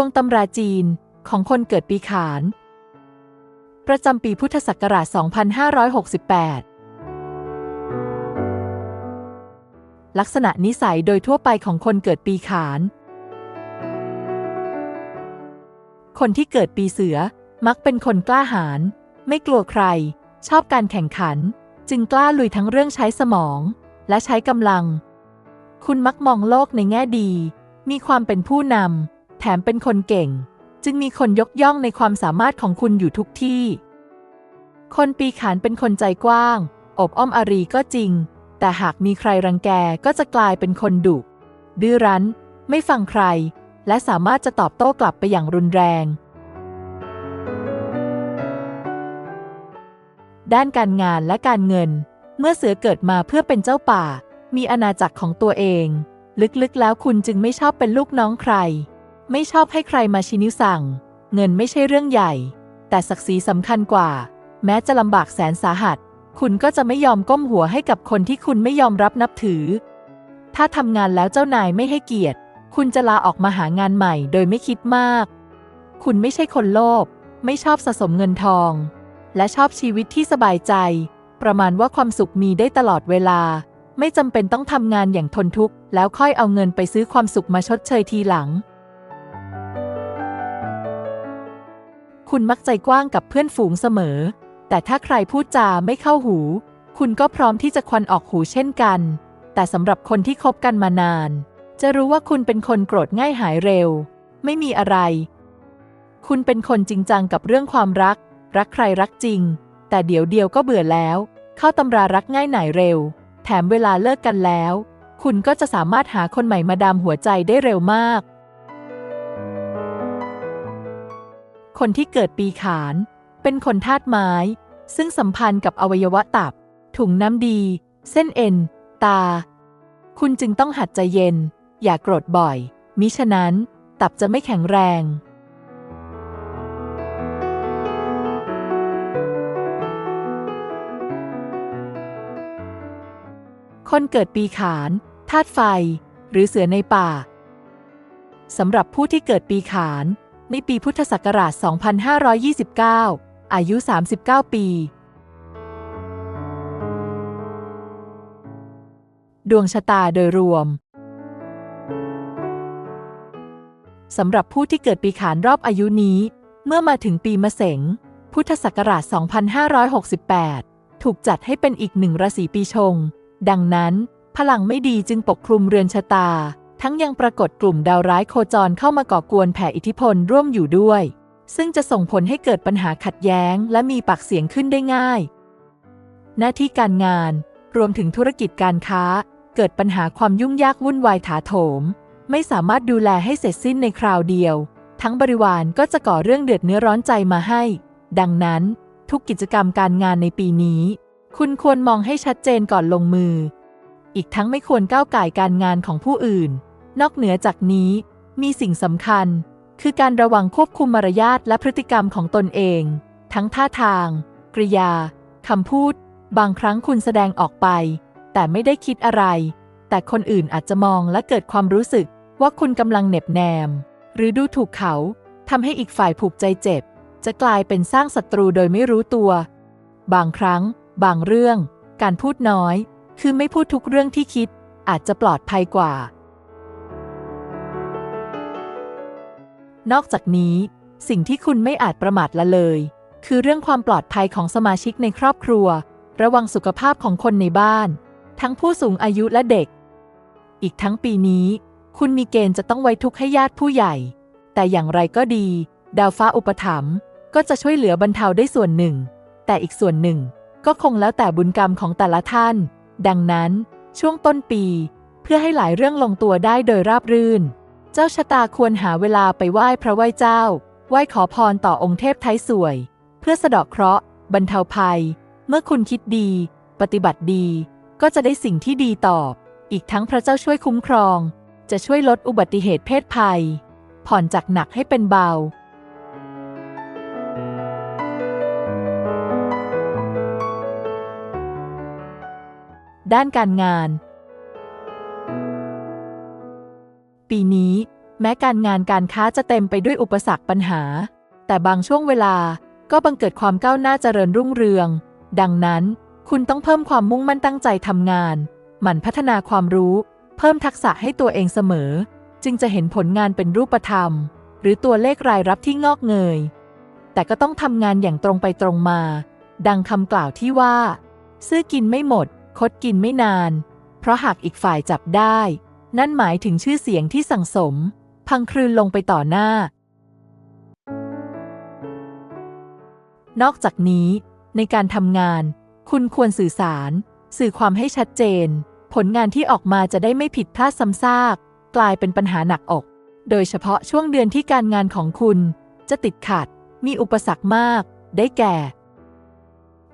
วงตำราจีนของคนเกิดปีขาน ประจำปีพุทธศักราช 2568 ลักษณะนิสัยโดยทั่วไปของคนเกิดปีขาน คนที่เกิดปีเสือมักเป็นคนกล้าหาญไม่กลัวใคร ชอบการแข่งขัน จึงกล้าลุยทั้งเรื่องใช้สมอง และใช้กำลัง คุณมักมองโลกในแง่ดี มีความเป็นผู้นำ มเป็นคนเก่ง จึงมีคนยกย่องในความสามารถของคุณอยู่ทุกที่ คนปีขานเป็นคนใจกว้าง อบอ้อมอารีก็จริง แต่หากมีใครรังแกก็จะกลายเป็นคนดุดื้อรั้น ไม่ฟังใคร และสามารถจะตอบโต้กลับไปอย่างรุนแรง ด้านการงานและการเงิน เมื่อเสือเกิดมาเพื่อเป็นเจ้าป่า มีอาณาจักรของตัวเอง ลึกๆแล้วคุณจึงไม่ชอบเป็นลูกน้องใคร ไม่ชอบให้ใครมาชี้นิ้วสั่ง เงินไม่ใช่เรื่องใหญ่ แต่ศักดิ์ศรีสำคัญกว่า แม้จะลำบากแสนสาหัส คุณก็จะไม่ยอมก้มหัวให้กับคนที่คุณไม่ยอมรับนับถือ ถ้าทำงานแล้วเจ้านายไม่ให้เกียรติ คุณจะลาออกมาหางานใหม่โดยไม่คิดมาก คุณไม่ใช่คนโลภไม่ชอบสะสมเงินทอง และชอบชีวิตที่สบายใจ ประมาณว่าความสุขมีได้ตลอดเวลา ไม่จำเป็นต้องทำงานอย่างทนทุกข์แล้วค่อยเอาเงินไปซื้อความสุขมาชดเชยทีหลัง คุณมักใจกว้างกับเพื่อนฝูงเสมอ แต่ถ้าใครพูดจาไม่เข้าหู คุณก็พร้อมที่จะควันออกหูเช่นกัน แต่สำหรับคนที่คบกันมานาน จะรู้ว่าคุณเป็นคนโกรธง่ายหายเร็ว ไม่มีอะไร คุณเป็นคนจริงจังกับเรื่องความรัก รักใครรักจริง แต่เดี๋ยวเดียวก็เบื่อแล้ว เข้าตำรารักง่ายหน่ายเร็ว แถมเวลาเลิกกันแล้ว คุณก็จะสามารถหาคนใหม่มาดามหัวใจได้เร็วมาก คนที่เกิดปีขาน เป็นคนธาตุไม้ ซึ่งสัมพันธ์กับอวัยวะตับ ถุงน้ำดี เส้นเอ็น ตา คุณจึงต้องหัดใจเย็น อย่ากโกรธบ่อย มิฉะนั้น ตับจะไม่แข็งแรงคนเกิดปีขานธาตุไฟ หรือเสือในป่า สำหรับผู้ที่เกิดปีขาน ในปีพุทธศักราช 2529 อายุ 39 ปี ดวงชะตาโดยรวม สำหรับผู้ที่เกิดปีขานรอบอายุนี้ เมื่อมาถึงปีมะเสง พุทธศักราช 2568 ถูกจัดให้เป็นอีกหนึ่งราศีปีชง ดังนั้น พลังไม่ดีจึงปกคลุมเรือนชะตา ทั้งยังปรากฏกลุ่มดาวร้ายโคจรเข้ามาก่อกวนแผ่อิทธิพลร่วมอยู่ด้วย ซึ่งจะส่งผลให้เกิดปัญหาขัดแย้ง และมีปากเสียงขึ้นได้ง่าย หน้าที่การงานรวมถึงธุรกิจการค้า เกิดปัญหาความยุ่งยากวุ่นวายถาโถม ไม่สามารถดูแลให้เสร็จสิ้นในคราวเดียว ทั้งบริวารก็จะก่อเรื่องเดือดเนื้อร้อนใจมาให้ ดังนั้น ทุกกิจกรรมการงานในปีนี้ คุณควรมองให้ชัดเจนก่อนลงมือ อีกทั้งไม่ควรก้าวไก่การงานของผู้อื่น นอกเหนือจากนี้ มีสิ่งสำคัญ คือการระวังควบคุมมารยาทและพฤติกรรมของตนเอง ทั้งท่าทาง กริยาคำพูด บางครั้งคุณแสดงออกไป แต่ไม่ได้คิดอะไร แต่คนอื่นอาจจะมองและเกิดความรู้สึกว่าคุณกำลังเหน็บแนม หรือดูถูกเขาทำให้อีกฝ่ายผูกใจเจ็บ จะกลายเป็นสร้างศัตรูโดยไม่รู้ตัว บางครั้ง บางเรื่อง การพูดน้อย คือไม่พูดทุกเรื่องที่คิด อาจจะปลอดภัยกว่า นอกจากนี้ สิ่งที่คุณไม่อาจประมาทละเลย คือเรื่องความปลอดภัยของสมาชิกในครอบครัว ระวังสุขภาพของคนในบ้าน ทั้งผู้สูงอายุและเด็ก อีกทั้งปีนี้ คุณมีเกณฑ์จะต้องไว้ทุกข์ให้ญาติผู้ใหญ่ แต่อย่างไรก็ดี ดาวฟ้าอุปถัมภ์ก็จะช่วยเหลือบรรเทาได้ส่วนหนึ่ง แต่อีกส่วนหนึ่งก็คงแล้วแต่บุญกรรมของแต่ละท่าน ดังนั้น ช่วงต้นปีพพื่อให้หลายเรื่องลงตัวได้โดยราบรื่น เจ้าชะตาควรหาเวลาไปไหว้พระไหว้เจ้า ไหว้ขอพรต่อองค์เทพไทยสวย เพื่อสะดาะเคราะห์ บรรเทาภัย เมื่อคุณคิดดี ปฏิบัติดี ก็จะได้สิ่งที่ดีตอบ อีกทั้งพระเจ้าช่วยคุ้มครอง จะช่วยลดอุบัติเหตุเพศภัย ผ่อนจากหนักให้เป็นเบาด้านการงาน ปีนี้ แม้การงานการค้าจะเต็มไปด้วยอุปสรรคปัญหา แต่บางช่วงเวลาก็บังเกิดความก้าวหน้าเจริญรุ่งเรือง ดังนั้น คุณต้องเพิ่มความมุ่งมั่นตั้งใจทำงาน หมั่นพัฒนาความรู้ เพิ่มทักษะให้ตัวเองเสมอ จึงจะเห็นผลงานเป็นรูปธรรม หรือตัวเลขรายรับที่งอกเงย แต่ก็ต้องทำงานอย่างตรงไปตรงมา ดังคำกล่าวที่ว่า ซื้อกินไม่หมด คดกินไม่นาน เพราะหากอีกฝ่ายจับได้ นั่นหมายถึงชื่อเสียงที่สั่งสม พังคลืนลงไปต่อหน้า นอกจากนี้ ในการทำงาน คุณควรสื่อสาร สื่อความให้ชัดเจน ผลงานที่ออกมาจะได้ไม่ผิดพลาดซ้ำซาก กลายเป็นปัญหาหนักอก โดยเฉพาะช่วงเดือนที่การงานของคุณจะติดขัด มีอุปสรรคมาก ได้แก่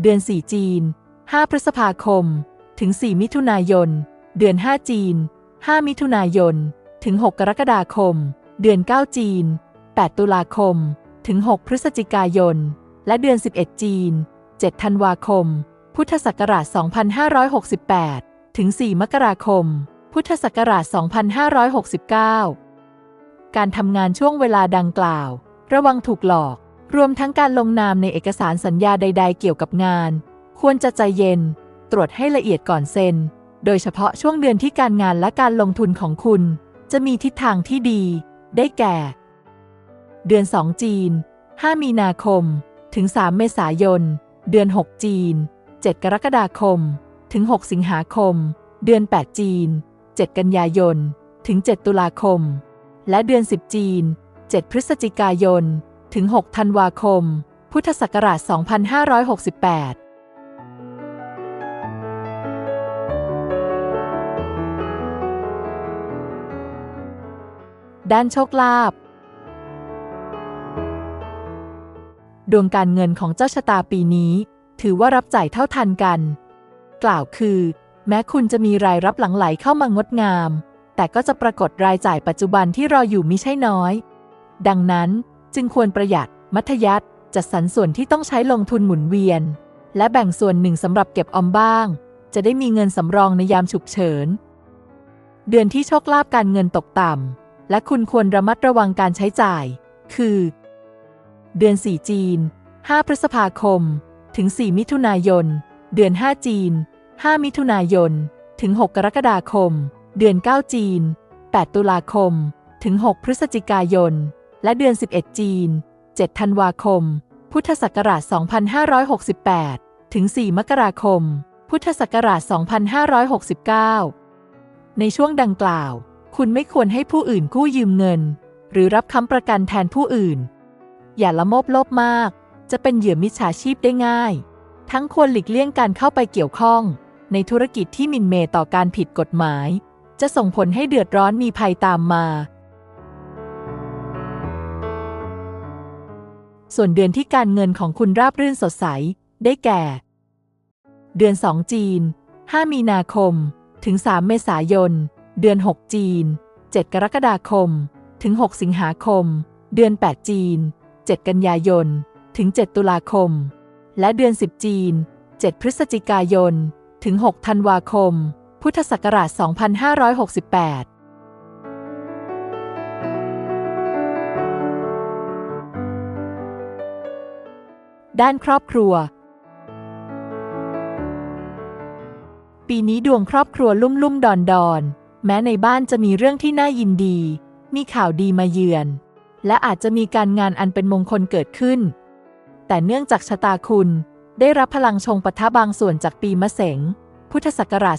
เดือน 4 จีน 5 พฤษภาคม ถึง 4 มิถุนายน เดือน 5 จีน 5 มิถุนายน ถึง 6 กรกฎาคม เดือน 9 จีน 8 ตุลาคม ถึง 6 พฤศจิกายน และเดือน 11 จีน 7 ธันวาคม พุทธศักราช 2568 ถึง 4 มกราคม พุทธศักราช 2569 การทำงานช่วงเวลาดังกล่าว ระวังถูกหลอก รวมทั้งการลงนามในเอกสารสัญญาใด ๆ เกี่ยวกับงาน ควรจะใจเย็น ตรวจให้ละเอียดก่อนเซ็น โดยเฉพาะช่วงเดือนที่การงานและการลงทุนของคุณ จะมีทิศทางที่ดี ได้แก่ เดือน 2 จีน 5 มีนาคม ถึง 3 เมษายน เดือน 6 จีน 7 กรกฎาคม ถึง 6 สิงหาคม เดือน 8 จีน 7 กันยายน ถึง 7 ตุลาคม และเดือน 10 จีน 7 พฤศจิกายน ถึง 6 ธันวาคม พุทธศักราช 2568 ด้านโชคลาภดวงการเงินของเจ้าชะตาปีนี้ ถือว่ารับจ่ายเท่าทันกัน กล่าวคือ แม้คุณจะมีรายรับหลังไหลเข้ามางดงาม แต่ก็จะปรากฏรายจ่ายปัจจุบันที่รออยู่มิใช่น้อย ดังนั้นจึงควรประหยัด มัธยัติจัดสรรส่วนที่ต้องใช้ลงทุนหมุนเวียน และแบ่งส่วนหนึ่งสำหรับเก็บออมบ้าง จะได้มีเงินสำรองในยามฉุกเฉิน เดือนที่โชคลาภการเงินตกต่ำ และคุณควรระมัดระวังการใช้จ่าย คือ เดือน 4 จีน 5 พฤษภาคม ถึง 4 มิถุนายน เดือน 5 จีน 5 มิถุนายน ถึง 6 กรกฎาคม เดือน 9 จีน 8 ตุลาคม ถึง 6 พฤศจิกายน และเดือน 11 จีน 7 ธันวาคม พุทธศักราช 2568 ถึง 4 มกราคม พุทธศักราช 2569 ในช่วงดังกล่าว คุณไม่ควรให้ผู้อื่นกู้ยืมเงิน หรือรับค้ำประกันแทนผู้อื่น อย่าละโมบโลภมาก จะเป็นเหยื่อมิจฉาชีพได้ง่าย ทั้งควรหลีกเลี่ยงการเข้าไปเกี่ยวข้อง ในธุรกิจที่มินเมต่อการผิดกฎหมาย จะส่งผลให้เดือดร้อนมีภัยตามมา ส่วนเดือนที่การเงินของคุณราบรื่นสดใส ได้แก่ เดือน 2 จีน 5 มีนาคม ถึง 3 เมษายน เดือน 6 จีน 7 กรกฎาคม ถึง 6 สิงหาคม เดือน 8 จีน 7 กันยายน ถึง 7 ตุลาคม และเดือน 10 จีน 7 พฤศจิกายน ถึง 6 ธันวาคม พุทธศักราช 2568ด้านครอบครัว ปีนี้ดวงครอบครัวลุ่มลุ่มดอนดอน แม้ในบ้านจะมีเรื่องที่น่ายินดี มีข่าวดีมาเยือน และอาจจะมีการงานอันเป็นมงคลเกิดขึ้น แต่เนื่องจากชะตาคุณ ได้รับพลังชงปะทะบางส่วนจากปีมะเสง พุทธศักราช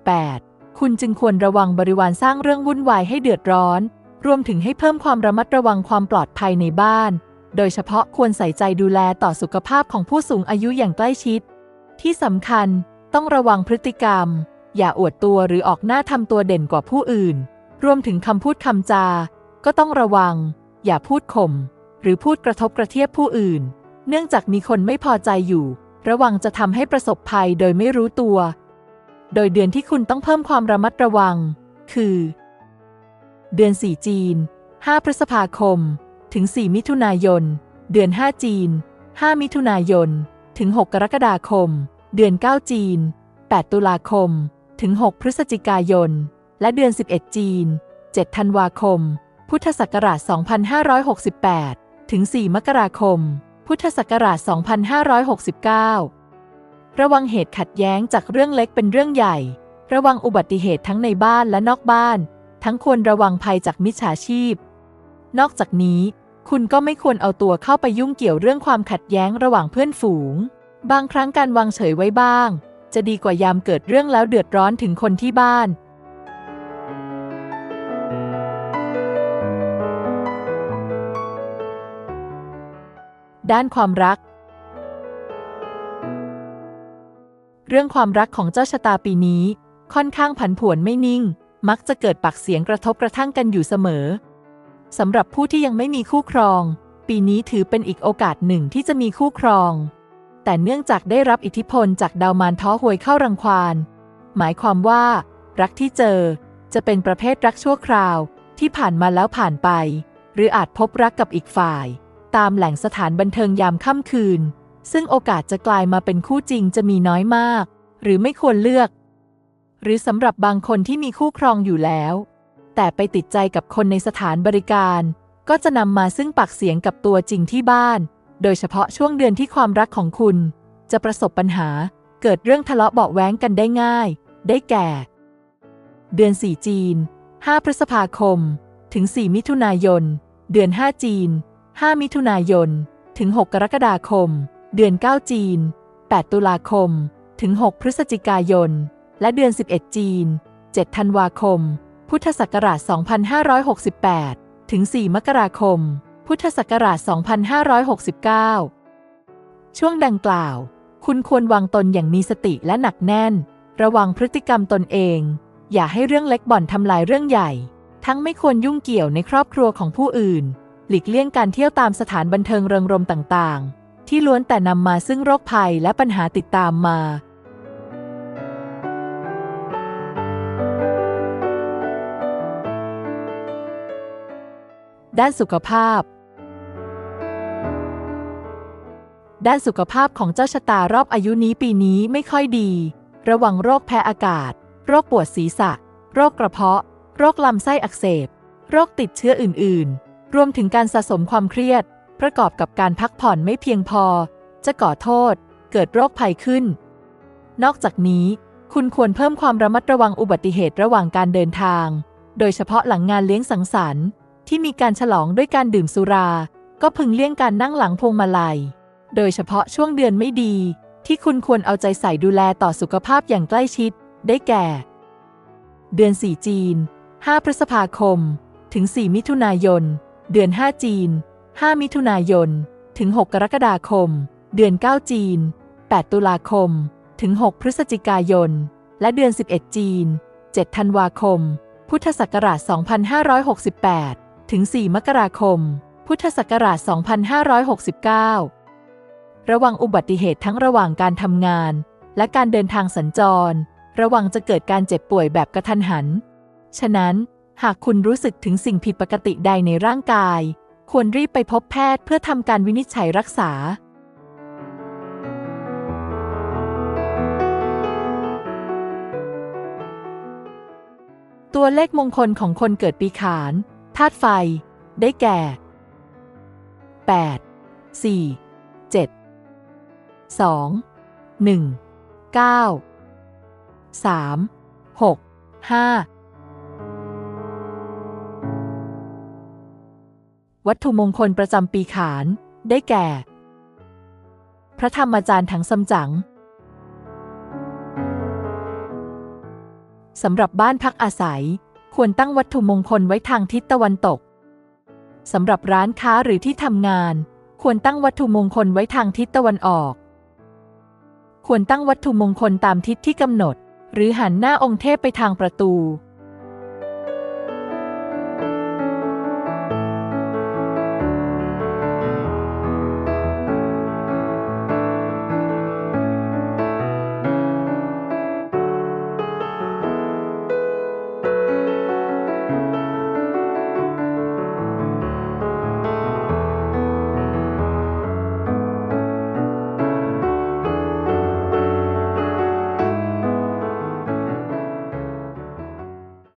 2568 คุณจึงควรระวังบริวารสร้างเรื่องวุ่นวายให้เดือดร้อน รวมถึงให้เพิ่มความระมัดระวังความปลอดภัยในบ้าน โดยเฉพาะควรใส่ใจดูแลต่อสุขภาพของผู้สูงอายุอย่างใกล้ชิด ที่สำคัญต้องระวังพฤติกรรม อย่าอวดตัวหรือออกหน้าทำตัวเด่นกว่าผู้อื่น รวมถึงคำพูดคำจา ก็ต้องระวัง อย่าพูดข่มหรือพูดกระทบกระเทียบผู้อื่น เนื่องจากมีคนไม่พอใจอยู่ ระวังจะทำให้ประสบภัยโดยไม่รู้ตัว โดยเดือนที่คุณต้องเพิ่มความระมัดระวัง คือ เดือน 4 จีน 5 พฤษภาคม ถึง 4 มิถุนายน เดือน 5 จีน 5 มิถุนายน ถึง 6 กรกฎาคม เดือน 9 จีน 8 ตุลาคม ถึง 6 พฤศจิกายน และเดือน 11 จีน 7 ธันวาคม พุทธศักราช 2568 ถึง 4 มกราคม พุทธศักราช 2569 ระวังเหตุขัดแย้งจากเรื่องเล็กเป็นเรื่องใหญ่ ระวังอุบัติเหตุทั้งในบ้านและนอกบ้าน ทั้งควรระวังภัยจากมิจฉาชีพ นอกจากนี้ คุณก็ไม่ควรเอาตัวเข้าไปยุ่งเกี่ยวเรื่องความขัดแย้งระหว่างเพื่อนฝูง บางครั้งการวางเฉยไว้บ้าง จะดีกว่ายามเกิดเรื่องแล้วเดือดร้อนถึงคนที่บ้านด้านความรัก เรื่องความรักของเจ้าชะตาปีนี้ ค่อนข้างผันผวนไม่นิ่ง มักจะเกิดปากเสียงกระทบกระทั่งกันอยู่เสมอ สำหรับผู้ที่ยังไม่มีคู่ครอง ปีนี้ถือเป็นอีกโอกาสหนึ่งที่จะมีคู่ครอง แต่เนื่องจากได้รับอิทธิพลจากดาวมารท้อหวยเข้ารังควาน หมายความว่า รักที่เจอจะเป็นประเภทรักชั่วคราวที่ผ่านมาแล้วผ่านไป หรืออาจพบรักกับอีกฝ่าย ตามแหล่งสถานบันเทิงยามค่ำคืน ซึ่งโอกาสจะกลายมาเป็นคู่จริงจะมีน้อยมาก หรือไม่ควรเลือก หรือสำหรับบางคนที่มีคู่ครองอยู่แล้ว แต่ไปติดใจกับคนในสถานบริการ ก็จะนำมาซึ่งปากเสียงกับตัวจริงที่บ้าน โดยเฉพาะช่วงเดือนที่ความรักของคุณ จะประสบปัญหา เกิดเรื่องทะเลาะเบาแว้งกันได้ง่าย ได้แก่ เดือน 4 จีน 5 พฤษภาคม ถึง 4 มิถุนายน เดือน 5 จีน 5 มิถุนายน ถึง 6 กรกฎาคม เดือน 9 จีน 8 ตุลาคม ถึง 6 พฤศจิกายน และเดือน 11 จีน 7 ธันวาคม พุทธศักราช 2568 ถึง 4 มกราคม พุทธศักราช 2569 ช่วงดังกล่าว คุณควรวางตนอย่างมีสติและหนักแน่น ระวังพฤติกรรมตนเอง อย่าให้เรื่องเล็กบ่อนทำลายเรื่องใหญ่ ทั้งไม่ควรยุ่งเกี่ยวในครอบครัวของผู้อื่น หลีกเลี่ยงการเที่ยวตามสถานบันเทิงเริงรมต่างๆ ที่ล้วนแต่นำมาซึ่งโรคภัยและปัญหาติดตามมาด้านสุขภาพ ด้านสุขภาพของเจ้าชะตารอบอายุนี้ปีนี้ไม่ค่อยดี ระวังโรคแพ้อากาศ โรคปวดศีรษะ โรคกระเพาะ โรคลำไส้อักเสบ โรคติดเชื้ออื่น ๆ รวมถึงการสะสมความเครียด ประกอบกับการพักผ่อนไม่เพียงพอ จะก่อโทษ เกิดโรคภัยขึ้น นอกจากนี้ คุณควรเพิ่มความระมัดระวังอุบัติเหตุระหว่างการเดินทาง โดยเฉพาะหลังงานเลี้ยงสังสรรค์ ที่มีการฉลองด้วยการดื่มสุรา ก็พึงเลี่ยงการนั่งหลังพวงมาลัย โดยเฉพาะช่วงเดือนไม่ดี ที่คุณควรเอาใจใส่ดูแลต่อสุขภาพอย่างใกล้ชิด ได้แก่ เดือน 4 จีน 5 พฤษภาคม ถึง 4 มิถุนายน เดือน 5 จีน 5 มิถุนายน ถึง 6 กรกฎาคม เดือน 9 จีน 8 ตุลาคม ถึง 6 พฤศจิกายน และเดือน 11 จีน 7 ธันวาคม พุทธศักราช 2568 ถึง 4 มกราคม พุทธศักราช 2569 ระวังอุบัติเหตุทั้งระหว่างการทำงาน และการเดินทางสัญจร ระวังจะเกิดการเจ็บป่วยแบบกระทันหัน ฉะนั้น หากคุณรู้สึกถึงสิ่งผิดปกติใดในร่างกาย ควรรีบไปพบแพทย์เพื่อทำการวินิจฉัยรักษา ตัวเลขมงคลของคนเกิดปีขานธาตุไฟ ได้แก่ 8 4 2 1 9 3 6 5 วัตถุมงคลประจำปีขาน ได้แก่ พระธรรมจารย์ถังซัมจั๋งสำหรับบ้านพักอาศัย ควรตั้งวัตถุมงคลไว้ทางทิศตะวันตก สำหรับร้านค้าหรือที่ทำงาน ควรตั้งวัตถุมงคลไว้ทางทิศตะวันออก ควรตั้งวัตถุมงคลตามทิศที่กำหนด หรือหันหน้าองค์เทพไปทางประตู